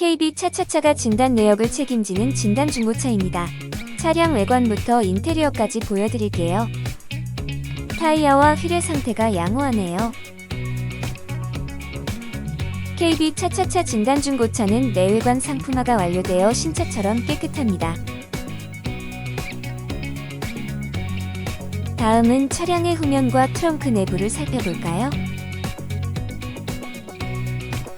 KB 차차차가 진단 내역을 책임지는 진단 중고차입니다. 차량 외관부터 인테리어까지 보여드릴게요. 타이어와 휠의 상태가 양호하네요. KB 차차차 진단 중고차는 내외관 상품화가 완료되어 신차처럼 깨끗합니다. 다음은 차량의 후면과 트렁크 내부를 살펴볼까요?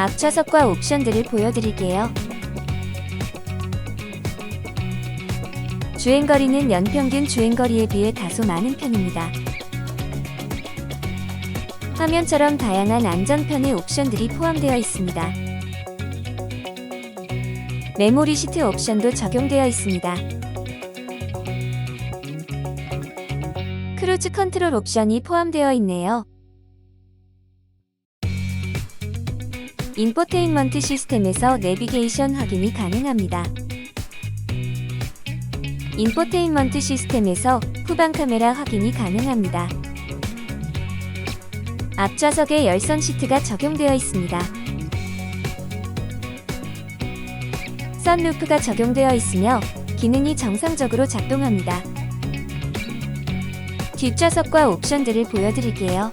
앞좌석과 옵션들을 보여드릴게요. 주행거리는 연평균 주행거리에 비해 다소 많은 편입니다. 화면처럼 다양한 안전편의 옵션들이 포함되어 있습니다. 메모리 시트 옵션도 적용되어 있습니다. 크루즈 컨트롤 옵션이 포함되어 있네요. 인포테인먼트 시스템에서 내비게이션 확인이 가능합니다. 인포테인먼트 시스템에서 후방 카메라 확인이 가능합니다. 앞좌석에 열선 시트가 적용되어 있습니다. 선루프가 적용되어 있으며 기능이 정상적으로 작동합니다. 뒷좌석과 옵션들을 보여드릴게요.